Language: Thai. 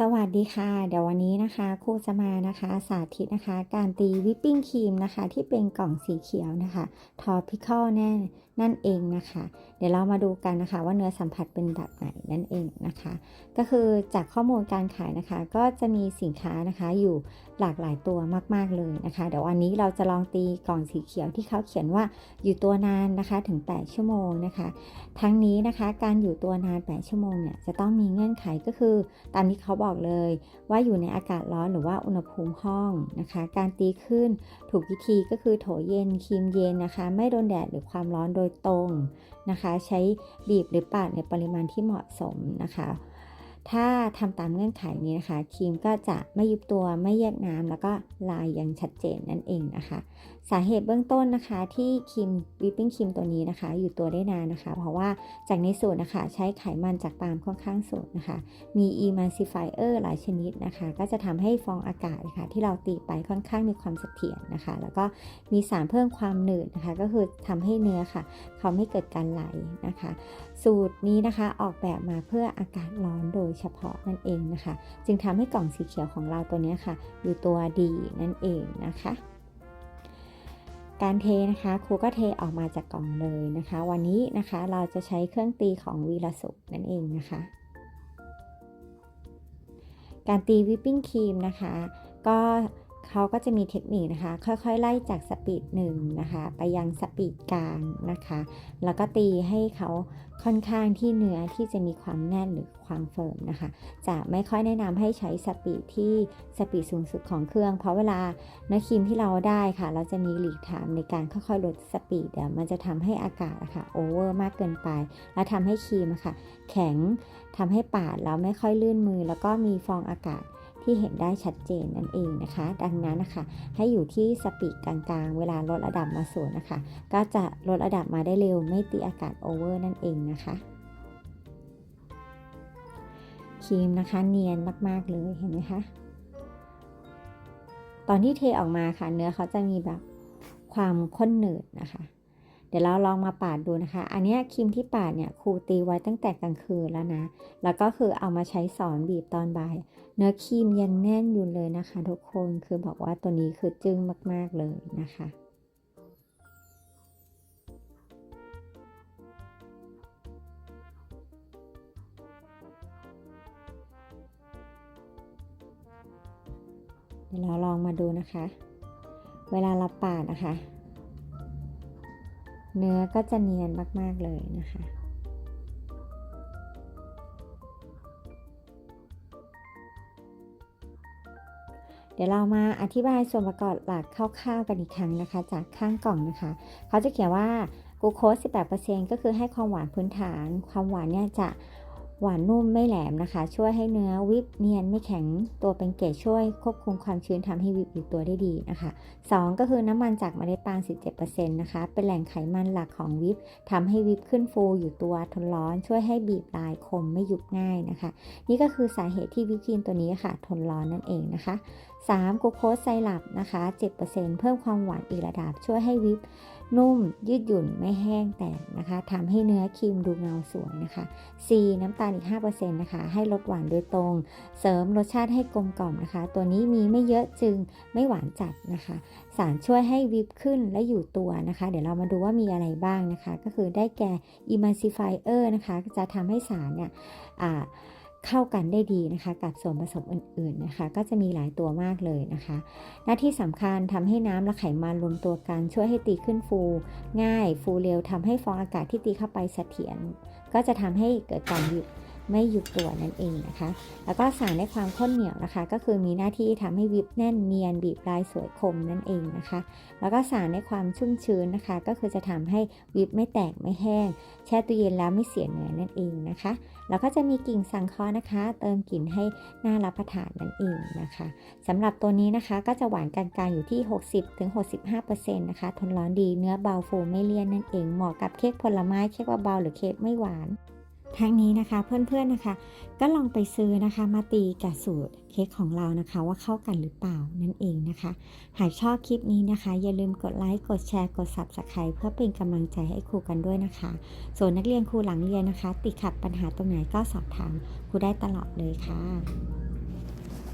สวัสดีค่ะ เดี๋ยววันนี้นะคะครูจะมานะคะสาธิตนะคะ การตีวิปปิ้งครีมนะคะ ที่เป็นกล่องสีเขียวนะคะทอพิคอลแน่ นั่นเองนะคะ เดี๋ยวเรามาดูกันนะคะ ว่าเนื้อสัมผัสเป็นแบบไหนนั่นเองนะคะ ก็คือจากข้อมูลการขายนะคะ ก็จะมีสินค้านะคะอยู่หลากหลายตัวมากๆเลยนะคะ เดี๋ยววันนี้เราจะลองตีกล่องสีเขียวที่เขาเขียนว่าอยู่ตัวนานนะคะถึง 8 ชั่วโมงนะคะ ทั้งนี้นะคะการอยู่ตัวนาน 8 ชั่วโมงเนี่ยจะต้องมีเงื่อนไขก็คือ ตามที่เขาบอกเลย ว่าอยู่ในอากาศร้อนหรือว่าอุณหภูมิห้องนะคะ การตีขึ้นถูกวิธีก็คือโถเย็นครีมเย็นนะคะ ไม่โดนแดดหรือความร้อนโดยตรงนะคะ ใช้บีบหรือปาดในปริมาณที่เหมาะสมนะคะ ถ้าทำตามเงื่อนไขนี้นะคะครีมก็จะไม่ยุบตัวไม่แยกน้ำแล้วก็ลายยังชัดเจนนั่นเองนะคะ สาเหตุเบื้องต้นนะคะที่ครีมวิปปิ้งครีมตัวนี้นะคะ อยู่ตัวได้นานนะคะ เพราะว่าจากในสูตรนะคะ ใช้ไขมันจากปาล์มค่อนข้างสูงนะคะ มี emulsifier หลายชนิดนะคะ ก็จะทำให้ฟองอากาศนะคะที่เราตีไปค่อนข้างมีความเสถียรนะคะ แล้วก็มีสารเพิ่มความหนืดนะคะ ก็คือทำให้เนื้อค่ะ เขาไม่เกิดการไหลนะคะ สูตรนี้นะคะออกแบบมาเพื่ออากาศร้อนโดยเฉพาะนั่นเองนะคะ จึงทำให้กล่องสีเขียวของเราตัวนี้ค่ะ อยู่ตัวดีนั่นเองนะคะ การเทนะคะครูก็เทออกมาจากกล่องเลยนะคะ วันนี้นะคะเราจะใช้เครื่องตีของวีลสุนั่นเองนะคะ การตีวิปปิ้งครีมนะคะ ก็ เขาก็จะมีเทคนิคนะคะ ค่อยๆ ไล่จากสปีดหนึ่งนะคะ ไปยังสปีดกลางนะคะ แล้วก็ตีให้เขาค่อนข้างที่เนื้อที่จะมีความแน่นหรือความเฟิร์มนะคะ จะไม่ค่อยแนะนำให้ใช้สปีดที่สปีดสูงสุดของเครื่อง เพราะเวลาเนื้อครีมที่เราได้ค่ะ เราจะมีหลีกทางในการค่อยๆ ลดสปีดเดี๋ยวมันจะทำให้อากาศะค่ะโอเวอร์มากเกินไป แล้วทำให้ครีมะค่ะแข็งทำให้ปาดแล้วไม่ค่อยลื่นมือ แล้วก็มีฟองอากาศ ที่เห็นได้ชัดเจนนั่นเองนะคะ ดังนั้นนะคะ ให้อยู่ที่สปีดกลางๆ เวลาลดระดับมาสูงนะคะ ก็จะลดระดับมาได้เร็วไม่ตีอากาศโอเวอร์นั่นเองนะคะครีมนะคะเนียนมากๆเลยเห็นไหมคะตอนที่เทออกมาค่ะ เนื้อเขาจะมีแบบความข้นหนืดนะคะ ดี๋ยวเราลองมาปาดดูนะคะ อันนี้ครีมที่ปาดเนี่ยครูตีไว้ตั้งแต่กลางคืนแล้วนะ แล้วก็คือเอามาใช้สอนบีบตอนบ่าย เนื้อครีมยังแน่นอยู่เลยนะคะ ทุกคน คือบอกว่าตัวนี้คือจึ้งมากๆเลยนะคะเดี๋ยวเราลองมาดูนะคะ เวลาเราปาดนะคะ เนื้อก็จะเนียนมาก ๆ เลยนะคะเดี๋ยวเรามาอธิบายส่วนประกอบหลักคร่าวๆกันอีกครั้งนะคะ จากข้างกล่องนะคะ เขาจะเขียนว่ากูโคส 18%ก็คือให้ความหวานพื้นฐาน ความหวานเนี่ยจะ หวานนุ่มไม่แหลมนะคะ ช่วยให้เนื้อวิบเนียนไม่แข็งตัวเป็นเกล็ดช่วยควบคุมความชื้นทำให้วิบอยู่ตัวได้ดีนะคะ 2 ก็คือน้ำมันจากเมล็ดปาล์ม17%นะคะ เป็นแหล่งไขมันหลักของวิบทำให้วิบขึ้นฟูอยู่ตัวทนร้อน ช่วยให้บีบลายคมไม่ยุบง่ายนะคะ นี่ก็คือสาเหตุที่วิปครีมตัวนี้ค่ะ ทนร้อนนั่นเองนะคะ 3. กูโคสไซรัปนะคะ7%เพิ่มความหวานอีกระดับ ช่วยให้วิปนุ่มยืดหยุ่นไม่แห้งแตกนะคะทำให้เนื้อครีมดูเงาสวยนะคะ 4. น้ำตาลอีก 5%นะคะให้ลดหวานโดยตรง เสริมรสชาติให้กลมกล่อมนะคะ ตัวนี้มีไม่เยอะจึงไม่หวานจัดนะคะ สารช่วยให้วิปขึ้นและอยู่ตัวนะคะ เดี๋ยวเรามาดูว่ามีอะไรบ้างนะคะ ก็คือได้แก่ emulsifier นะคะ จะทำให้สารเนี่ย เข้ากันได้ดีนะคะ กับส่วนผสมอื่นๆนะคะ ก็จะมีหลายตัวมากเลยนะคะหน้าที่สำคัญทำให้น้ำและไขมันรวมตัวกันช่วยให้ตีขึ้นฟู ง่ายฟูเร็วทำให้ฟองอากาศที่ตีเข้าไปเสถียรก็จะทำให้เกิดการยุด ไม่ยุบตัวนั่นเองนะคะ แล้วก็สารในความข้นเหนียวนะคะ ก็คือมีหน้าที่ทำให้วิบแน่นเนียนบีบลายสวยคมนั่นเองนะคะ แล้วก็สารในความชุ่มชื้นนะคะ ก็คือจะทำให้วิบไม่แตกไม่แห้ง แช่ตู้เย็นแล้วไม่เสียเนื้อนั่นเองนะคะ แล้วก็จะมีกิ่งสังเคราะห์นะคะ เติมกลิ่นให้น่ารับประทานนั่นเองนะคะสำหรับตัวนี้นะคะก็จะหวานกลางๆอยู่ที่ 60-65%นะคะทนร้อนดีเนื้อเบาฟูไม่เลี่ยนนั่นเองเหมาะกับเค้กผลไม้เค้กเบาๆหรือเค้กไม่หวาน ทั้งนี้นะคะเพื่อนๆนะคะ ก็ลองไปซื้อนะคะมาตีกับสูตรเค้กของเรานะคะว่าเข้ากันหรือเปล่านั่นเองนะคะ หากชอบคลิปนี้นะคะ อย่าลืมกดไลค์กดแชร์กด Subscribe เพื่อเป็นกำลังใจให้ครูกันด้วยนะคะ ส่วนนักเรียนครูหลังเรียนนะคะ ติดขัดปัญหาตรงไหนก็สอบถามครูได้ตลอดเลยค่ะ